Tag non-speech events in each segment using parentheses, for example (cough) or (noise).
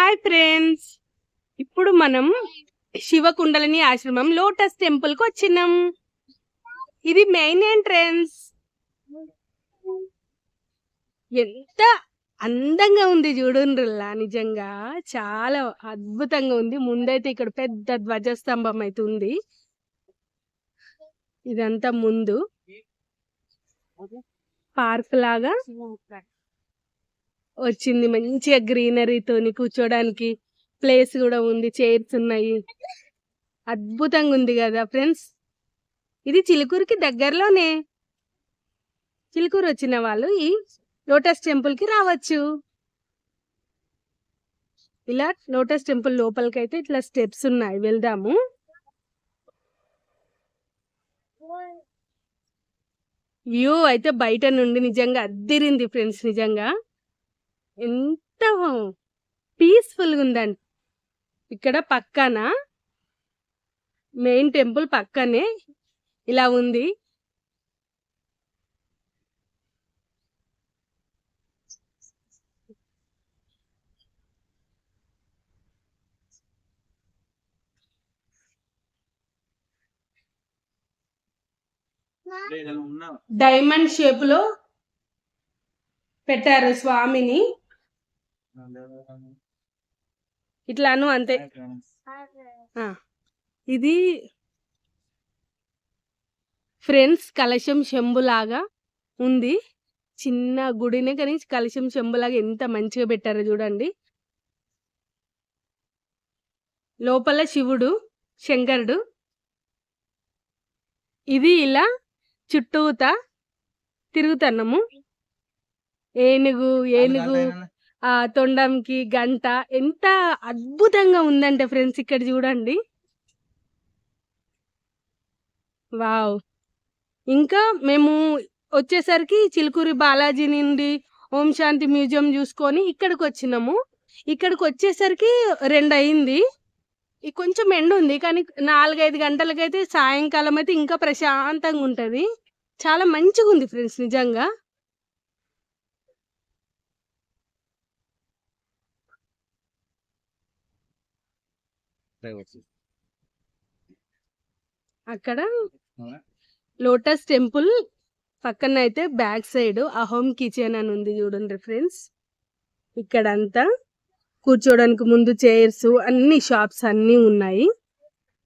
Hi friends. ఇప్పుడు మనం శివకుండలని ఆశ్రమం లోటస్ టెంపుల్కి వచ్చినాం. ఇది మెయిన్ ఎంట్రన్స్. ఎంత అందంగా ఉంది చూడుండ్రల్లా నిజంగా. చాలా అద్భుతంగా ఉంది. ముందైతే ఇక్కడ పెద్ద ధ్వజస్తంభం అయితే ఉంది. ఇదంతా ముందు. పార్క్ లాగా. వచ్చింది. మంచిగా గ్రీనరీతోని కూర్చోడానికి ప్లేస్ కూడా ఉంది. చైర్స్ ఉన్నాయి. అద్భుతంగా ఉంది కదా ఫ్రెండ్స్? ఇది చిలుకూరుకి దగ్గరలోనే. చిలుకూరు వచ్చిన వాళ్ళు ఈ లోటస్ టెంపుల్కి రావచ్చు. ఇలా లోటస్ టెంపుల్ లోపలికి అయితే ఇట్లా స్టెప్స్ ఉన్నాయి. వెళ్దాము. వ్యూ అయితే బయట నుండి నిజంగా అద్దిరింది ఫ్రెండ్స్ నిజంగా. ఎంత పీస్ఫుల్గా ఉందండి ఇక్కడ పక్కన మెయిన్ టెంపుల్ పక్కనే ఇలా ఉంది. డైమండ్ షేప్లో పెట్టారు స్వామిని. ఇట్లాను అంతే. ఆ, ఇది ఫ్రెండ్స్ కలశం శంభులాగా ఉంది. చిన్న గుడినే కానీ కలశం శంభులాగా ఎంత మంచిగా పెట్టారో చూడండి. లోపల శివుడు శంకరుడు. ఇది ఇలా చుట్టూత తిరుగుతున్నాము. ఏనుగు ఏనుగు. తొండంకి గంట ఎంత అద్భుతంగా ఉందంటే ఫ్రెండ్స్ ఇక్కడ చూడండి. వావ్. ఇంకా మేము వచ్చేసరికి చిలుకూరి బాలాజీ నుండి ఓం శాంతి మ్యూజియం చూసుకొని ఇక్కడికి వచ్చినాము. ఇక్కడికి వచ్చేసరికి రెండు అయింది. కొంచెం ఎండ ఉంది కానీ నాలుగైదు గంటలకైతే సాయంకాలం అయితే ఇంకా ప్రశాంతంగా ఉంటుంది. చాలా మంచిగా ఉంది ఫ్రెండ్స్ నిజంగా. అక్కడ లోటస్ టెంపుల్ పక్కన అయితే బ్యాక్ సైడ్ అహోం కిచెన్ అని ఉంది చూడండి ఫ్రెండ్స్. ఇక్కడంతా కూర్చోడానికి ముందు చైర్స్ అన్ని షాప్స్ అన్నీ ఉన్నాయి.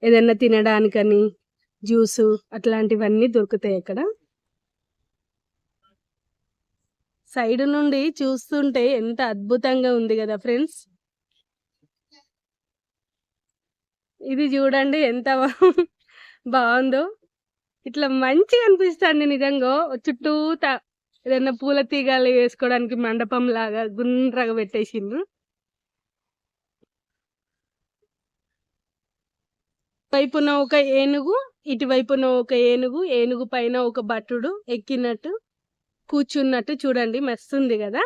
ఏదైనా తినడానికని జ్యూస్ అట్లాంటివన్నీ దొరుకుతాయి అక్కడ. సైడ్ నుండి చూస్తుంటే ఎంత అద్భుతంగా ఉంది కదా ఫ్రెండ్స్. ఇది చూడండి ఎంత బాగుందో. ఇట్లా మంచిగా అనిపిస్తుంది నిజంగా. చుట్టూత ఏదైనా పూల తీగలు వేసుకోవడానికి మండపం లాగా గుండ్రగా పెట్టేసిండ్రు. వైపున ఒక ఏనుగు ఇటువైపున ఒక ఏనుగు ఏనుగు పైన ఒక భటుడు ఎక్కినట్టు కూర్చున్నట్టు చూడండి. మస్తుంది కదా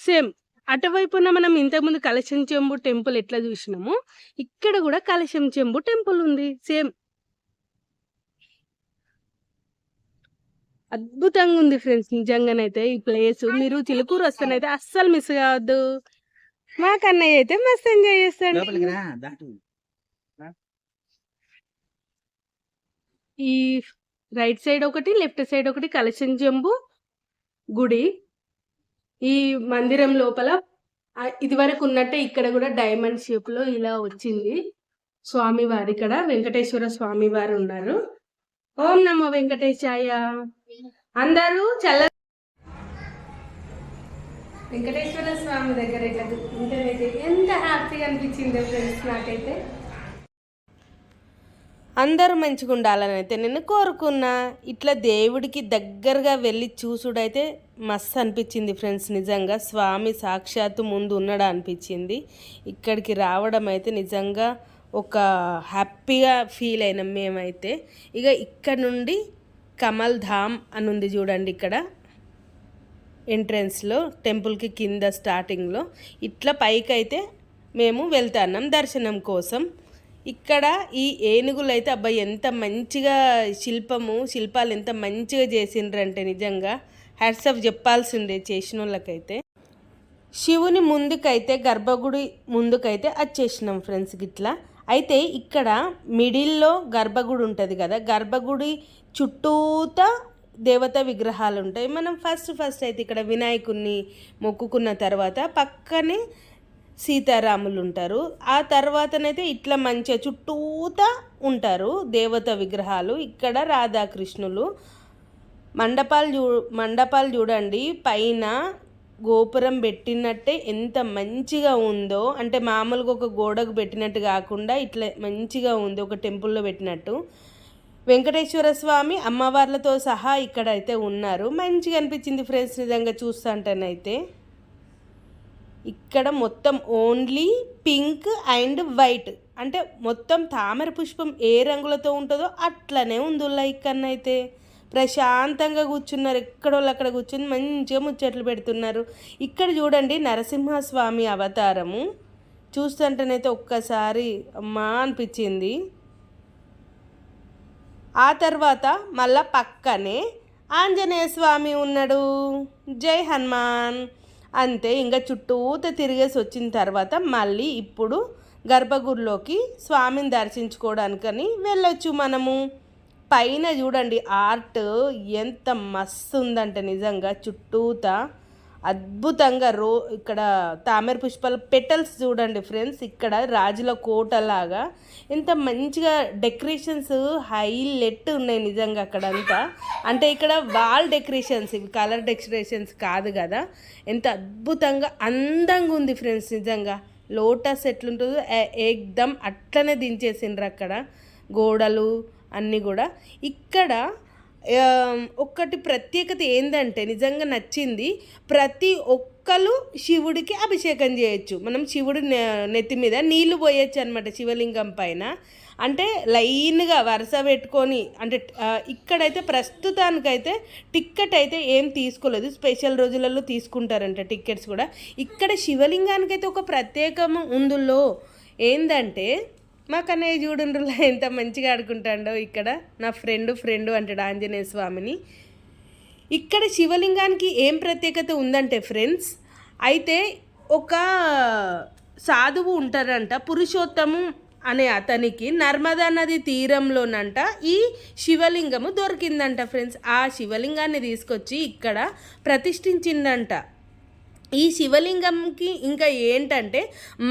సేమ్. అటువైపున మనం ఇంతకుముందు కలశం చెంబు టెంపుల్ ఎట్లా చూసినామో ఇక్కడ కూడా కలశం చెంబు టెంపుల్ ఉంది. సేమ్. అద్భుతంగా ఉంది ఫ్రెండ్స్. నిజంగానైతే ఈ ప్లేస్. మీరు చిలుకూరు వస్తానైతే అస్సలు మిస్ కావద్దు. మా కన్నయ్య అయితే మస్తు ఎంజాయ్ చేస్తాడు. ఈ రైట్ సైడ్ ఒకటి లెఫ్ట్ సైడ్ ఒకటి కలశం చెంబు గుడి. ఈ మందిరం లోపల ఇదివరకు ఉన్నట్టే ఇక్కడ కూడా డైమండ్ షేప్లో ఇలా వచ్చింది. స్వామివారు ఇక్కడ వెంకటేశ్వర స్వామి వారు ఉన్నారు. ఓం నమో వెంకటేశాయ. అందరూ చల్ల వెంకటేశ్వర స్వామి దగ్గర ఇట్లా కూర్చుంటేనైతే ఎంత హ్యాపీగా అనిపించిందో ఫ్రెండ్స్ నాకైతే. అందరూ మంచిగా ఉండాలని అయితే నేను కోరుకున్నా. ఇట్లా దేవుడికి దగ్గరగా వెళ్ళి చూసుడైతే మస్తు అనిపించింది ఫ్రెండ్స్ నిజంగా. స్వామి సాక్షాత్తు ముందు ఉన్నాడా అనిపించింది. ఇక్కడికి రావడం అయితే నిజంగా ఒక హ్యాపీగా ఫీల్ అయినాం మేమైతే. ఇక ఇక్కడ నుండి కమల్ ధామ్ అని ఉంది చూడండి ఇక్కడ. ఎంట్రన్స్లో టెంపుల్కి కింద స్టార్టింగ్లో. ఇట్లా పైకి అయితే మేము వెళ్తాన్నాం దర్శనం కోసం. ఇక్కడ ఈ ఏనుగులు అయితే అబ్బాయి ఎంత మంచిగా శిల్పము శిల్పాలు ఎంత మంచిగా చేసిండ్రంటే నిజంగా హ్యాట్సప్ చెప్పాల్సిందే చేసిన వాళ్ళకైతే శివుని ముందుకైతే గర్భగుడి ముందుకైతే వచ్చేసినాం ఫ్రెండ్స్ గిట్లా. అయితే ఇక్కడ మిడిల్లో గర్భగుడి ఉంటుంది కదా గర్భగుడి చుట్టూత దేవత విగ్రహాలు ఉంటాయి. మనం ఫస్ట్ ఫస్ట్ అయితే ఇక్కడ వినాయకుడిని మొక్కుకున్న తర్వాత పక్కనే సీతారాములు ఉంటారు ఆ తర్వాతనైతే ఇట్లా మంచిగా చుట్టూత ఉంటారు దేవత విగ్రహాలు. ఇక్కడ రాధాకృష్ణులు. మండపాలు చూ మండపాలు చూడండి. పైన గోపురం పెట్టినట్టే ఎంత మంచిగా ఉందో. అంటే మామూలుగా ఒక గోడకు పెట్టినట్టు కాకుండా ఇట్లా మంచిగా ఉంది. ఒక టెంపుల్లో పెట్టినట్టు. వెంకటేశ్వర స్వామి అమ్మవార్లతో సహా ఇక్కడ అయితే ఉన్నారు. మంచిగా అనిపించింది ఫ్రెండ్స్ నిజంగా చూస్తుంటేనైతే ఇక్కడ మొత్తం ఓన్లీ పింక్ అండ్ వైట్ అంటే మొత్తం తామర పుష్పం ఏ రంగులతో ఉంటుందో అట్లనే ఉంది ఇక్కడనైతే. ప్రశాంతంగా కూర్చున్నారు. ఎక్కడోళ్ళు అక్కడ కూర్చుని మంచిగా ముచ్చట్లు పెడుతున్నారు. ఇక్కడ చూడండి నరసింహస్వామి అవతారము. చూస్తుంటేనైతే ఒక్కసారి అమ్మా అనిపించింది. ఆ తర్వాత మళ్ళా పక్కనే ఆంజనేయ స్వామి ఉన్నాడు. జై హనుమాన్. అంతే ఇంకా చుట్టూత తిరిగేసి వచ్చిన తర్వాత మళ్ళీ ఇప్పుడు గర్భగుడిలోకి స్వామిని దర్శించుకోవడానికని వెళ్ళొచ్చు మనము. పైన చూడండి ఆర్ట్ ఎంత మస్తు ఉందంటే నిజంగా చుట్టూత అద్భుతంగా రో ఇక్కడ తామర పుష్పాల పెటల్స్ చూడండి ఫ్రెండ్స్ ఇక్కడ రాజుల కోటలాగా ఎంత మంచిగా డెకరేషన్స్ హైలెట్ ఉన్నాయి నిజంగా అక్కడంతా. అంటే ఇక్కడ వాల్ డెకరేషన్స్ ఇవి కలర్ డెకరేషన్స్ కాదు కదా. ఎంత అద్భుతంగా అందంగా ఉంది ఫ్రెండ్స్ నిజంగా. లోటస్ ఎట్లుంటుందో ఏకదమ్ అట్లనే దించేసిండ్రు అక్కడ. గోడలు అన్నీ కూడా. ఇక్కడ ఒక్కటి ప్రత్యేకత ఏంటంటే నిజంగా నచ్చింది ప్రతి ఒక్కరు శివుడికి అభిషేకం చేయొచ్చు. మనం శివుడు నెత్తి మీద నీళ్ళు పోయొచ్చు అనమాట శివలింగం పైన. అంటే లైన్గా వరుస పెట్టుకొని అంటే ఇక్కడైతే ప్రస్తుతానికైతే టిక్కెట్ అయితే ఏం తీసుకోలేదు. స్పెషల్ రోజులలో తీసుకుంటారంట టికెట్స్ కూడా. ఇక్కడ శివలింగానికైతే ఒక ప్రత్యేకం ఉందులో. ఏంటంటే మా కన్నయ్య చూడుండ్రులా ఎంత మంచిగా ఆడుకుంటాడో ఇక్కడ. నా ఫ్రెండ్ ఫ్రెండ్ అంటాడు ఆంజనేయ స్వామిని. ఇక్కడ శివలింగానికి ఏం ప్రత్యేకత ఉందంటే ఫ్రెండ్స్ అయితే ఒక సాధువు ఉంటారంట పురుషోత్తము అనే అతనికి నర్మదా నది తీరంలోనంట ఈ శివలింగము దొరికిందంట ఫ్రెండ్స్. ఆ శివలింగాన్ని తీసుకొచ్చి ఇక్కడ ప్రతిష్ఠించిందంట. ఈ శివలింగంకి ఇంకా ఏంటంటే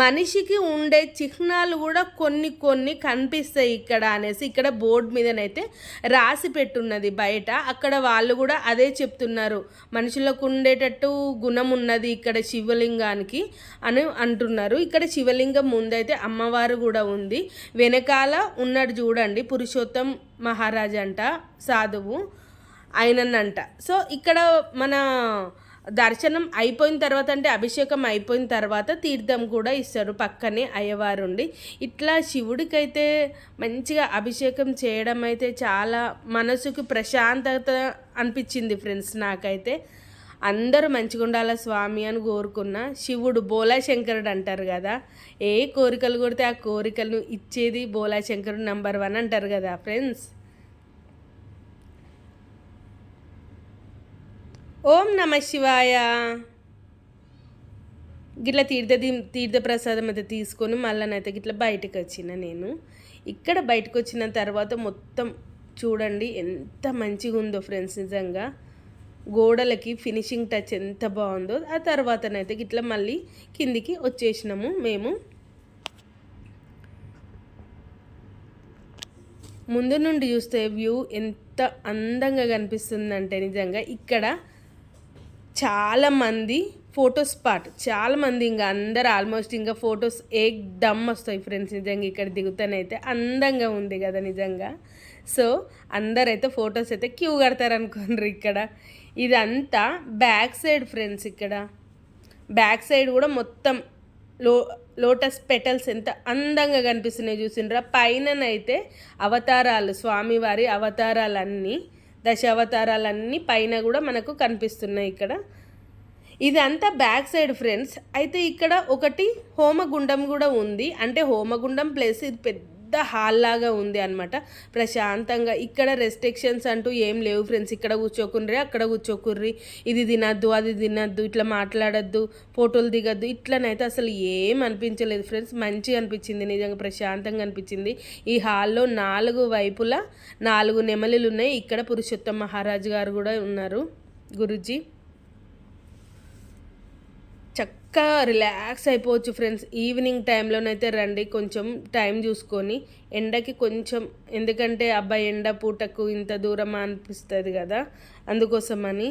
మనిషికి ఉండే చిహ్నాలు కూడా కొన్ని కొన్ని కనిపిస్తాయి ఇక్కడ అనేసి ఇక్కడ బోర్డు మీదనైతే రాసి పెట్టున్నది బయట. అక్కడ వాళ్ళు కూడా అదే చెప్తున్నారు. మనుషులకు ఉండేటట్టు గుణం ఉన్నది ఇక్కడ శివలింగానికి అని అంటున్నారు. ఇక్కడ శివలింగం ముందైతే అమ్మవారు కూడా ఉంది. వెనకాల ఉన్నాడు చూడండి పురుషోత్తం మహారాజ్ అంట సాధువు ఆయనన్నంట సో ఇక్కడ మన దర్శనం అయిపోయిన తర్వాత అంటే అభిషేకం అయిపోయిన తర్వాత తీర్థం కూడా ఇస్తారు. పక్కనే అయ్యవారుండి. ఇట్లా శివుడికైతే మంచిగా అభిషేకం చేయడం అయితే చాలా మనసుకు ప్రశాంతత అనిపించింది ఫ్రెండ్స్ నాకైతే. అందరూ మంచిగా ఉండాల స్వామి అని కోరుకున్న. శివుడు బోలాశంకరుడు అంటారు కదా. ఏ కోరికలు కొడితే ఆ కోరికలను ఇచ్చేది బోలాశంకరుడు నెంబర్ వన్ అంటారు కదా ఫ్రెండ్స్. ఓం నమ శివాయ. గిట్ల తీర్థ తీర్థప్రసాదం అయితే తీసుకొని మళ్ళీనైతే గిట్ల బయటకు వచ్చిన నేను. ఇక్కడ బయటకు వచ్చిన తర్వాత మొత్తం చూడండి ఎంత మంచిగా ఉందో ఫ్రెండ్స్ నిజంగా. గోడలకి ఫినిషింగ్ టచ్ ఎంత బాగుందో ఆ తర్వాతనైతే గిట్ల మళ్ళీ కిందికి వచ్చేసినాము మేము. ముందు నుండి చూస్తే వ్యూ ఎంత అందంగా కనిపిస్తుందంటే నిజంగా ఇక్కడ చాలామంది ఫోటో స్పాట్ చాలామంది ఇంకా అందరు ఆల్మోస్ట్ ఇంకా ఫొటోస్ ఏదమ్ వస్తాయి ఫ్రెండ్స్ నిజంగా ఇక్కడ దిగుతానైతే అందంగా ఉంది కదా నిజంగా. సో అందరైతే ఫొటోస్ అయితే క్యూ కడతారనుకోండి ఇక్కడ. ఇదంతా బ్యాక్ సైడ్ ఫ్రెండ్స్ ఇక్కడ. బ్యాక్ సైడ్ కూడా మొత్తం లో లోటస్ పెటల్స్ ఎంత అందంగా కనిపిస్తున్నాయి చూసిండ్రా. పైననైతే అవతారాలు స్వామివారి అవతారాలన్నీ దశావతారాలన్నీ పైన కూడా మనకు కనిపిస్తున్నాయి ఇక్కడ. ఇదంతా బ్యాక్ సైడ్ ఫ్రెండ్స్. అయితే ఇక్కడ ఒకటి హోమగుండం కూడా ఉంది. అంటే హోమగుండం ప్లేస్ ఇది పెద్ద పెద్ద హాల్ లాగా ఉంది అనమాట ప్రశాంతంగా ఇక్కడ రెస్ట్రిక్షన్స్ అంటూ ఏం లేవు ఫ్రెండ్స్ ఇక్కడ కూర్చోకుర్రి అక్కడ కూర్చోకుర్రి. ఇది తినద్దు అది తినద్దు ఇట్లా మాట్లాడద్దు ఫోటోలు దిగద్దు. ఇట్లనైతే అసలు ఏం అనిపించలేదు ఫ్రెండ్స్ మంచిగా అనిపించింది నిజంగా ప్రశాంతంగా అనిపించింది. ఈ హాల్లో నాలుగు వైపులా నాలుగు నెమలిలు ఉన్నాయి. ఇక్కడ పురుషోత్తం మహారాజు గారు కూడా ఉన్నారు గురుజీ. ఇంకా రిలాక్స్ అయిపోవచ్చు ఫ్రెండ్స్ ఈవినింగ్ టైంలోనైతే రండి కొంచెం టైం చూసుకొని ఎండకి కొంచెం ఎందుకంటే అబ్బాయి ఎండ పూటకు ఇంత దూరం అనిపిస్తుంది కదా అందుకోసమని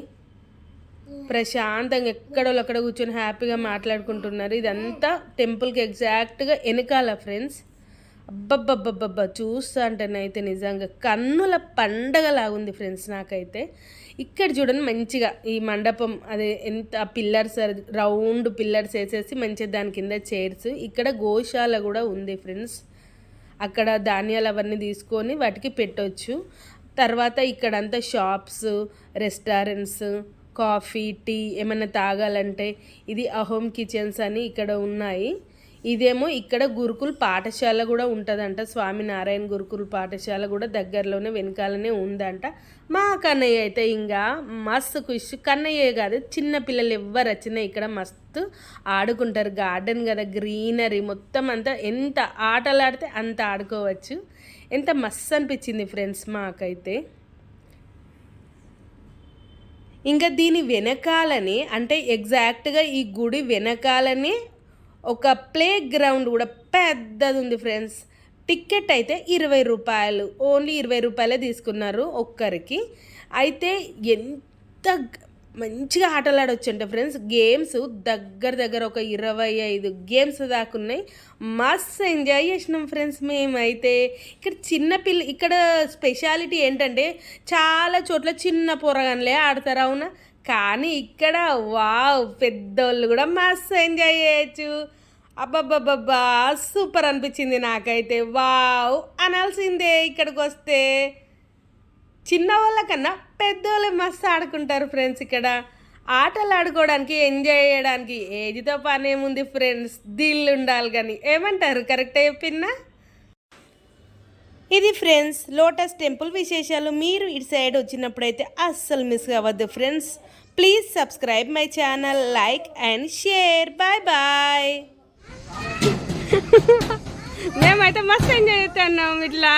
ప్రశాంతంగా ఎక్కడో అక్కడ కూర్చొని హ్యాపీగా మాట్లాడుకుంటున్నారు. ఇదంతా టెంపుల్కి ఎగ్జాక్ట్గా వెనకాల ఫ్రెండ్స్ అబ్బబ్బబ్బబ్బబ్బా చూస్తా అంటేనైతే నిజంగా కన్నుల పండగ లాగుంది ఫ్రెండ్స్ నాకైతే. ఇక్కడ చూడండి మంచిగా ఈ మండపం అదే ఎంత పిల్లర్స్ రౌండ్ పిల్లర్స్ వేసేసి మంచిగా దాని కింద చైర్స్. ఇక్కడ గోశాల కూడా ఉంది ఫ్రెండ్స్. అక్కడ ధాన్యాలు అవన్నీ తీసుకొని వాటికి పెట్టవచ్చు తర్వాత ఇక్కడంతా షాప్స్ రెస్టారెంట్స్ కాఫీ టీ ఏమైనా తాగాలంటే ఇది అహోమ్ కిచెన్స్ అని ఇక్కడ ఉన్నాయి. ఇదేమో ఇక్కడ గురుకుల్ పాఠశాల కూడా ఉంటుందంట. స్వామినారాయణ గురుకుల్ పాఠశాల కూడా దగ్గరలోనే వెనకాలనే ఉందంట. మా కన్నయ్య అయితే ఇంకా మస్తు కుష్ కన్నయ్య కాదు చిన్న పిల్లలు ఎవ్వరు వచ్చినా ఇక్కడ మస్తు ఆడుకుంటారు. గార్డెన్ కదా గ్రీనరీ మొత్తం అంతా. ఎంత ఆటలు ఆడితే అంత ఆడుకోవచ్చు. ఎంత మస్తు అనిపించింది ఫ్రెండ్స్ మాకైతే. ఇంకా దీని వెనకాలని అంటే ఎగ్జాక్ట్గా ఈ గుడి వెనకాలని ఒక ప్లే గ్రౌండ్ కూడా పెద్దది ఉంది ఫ్రెండ్స్. టికెట్ అయితే ఇరవై రూపాయలు. ఓన్లీ ఇరవై రూపాయలే తీసుకున్నారు ఒక్కరికి. అయితే ఎంత మంచిగా ఆటలు ఆడొచ్చు ఫ్రెండ్స్. గేమ్స్ దగ్గర దగ్గర ఒక ఇరవై ఐదు గేమ్స్ దాకున్నాయి. మస్త్ ఎంజాయ్ చేసినాం ఫ్రెండ్స్ మేమైతే. ఇక్కడ చిన్న పిల్ల ఇక్కడ స్పెషాలిటీ ఏంటంటే చాలా చోట్ల చిన్న పొరగానలే ఆడతారు అవునా? కానీ ఇక్కడ వావ్ పెద్దోళ్ళు కూడా మస్తు ఎంజాయ్ చేయొచ్చు. అబ్బబ్బబ్బబ్బా సూపర్ అనిపించింది నాకైతే. వావ్ అనాల్సిందే ఇక్కడికి వస్తే చిన్న వాళ్ళకన్నా పెద్దవాళ్ళు మస్తు ఆడుకుంటారు ఫ్రెండ్స్ ఇక్కడ. ఆటలు ఆడుకోవడానికి ఎంజాయ్ చేయడానికి ఏజ్తో పని ఏముంది ఫ్రెండ్స్? దిల్ ఉండాలి కానీ. ఏమంటారు? కరెక్టే చెప్పినా? ఇది ఫ్రెండ్స్ లోటస్ టెంపుల్ విశేషాలు. మీరు ఇటు సైడ్ వచ్చినప్పుడైతే అస్సలు మిస్ అవ్వద్దు friends. Please subscribe my channel like and share. Bye bye. (laughs) మేమైతే మస్తు ఎంజాయ్ చేస్తున్నాం ఇట్లా.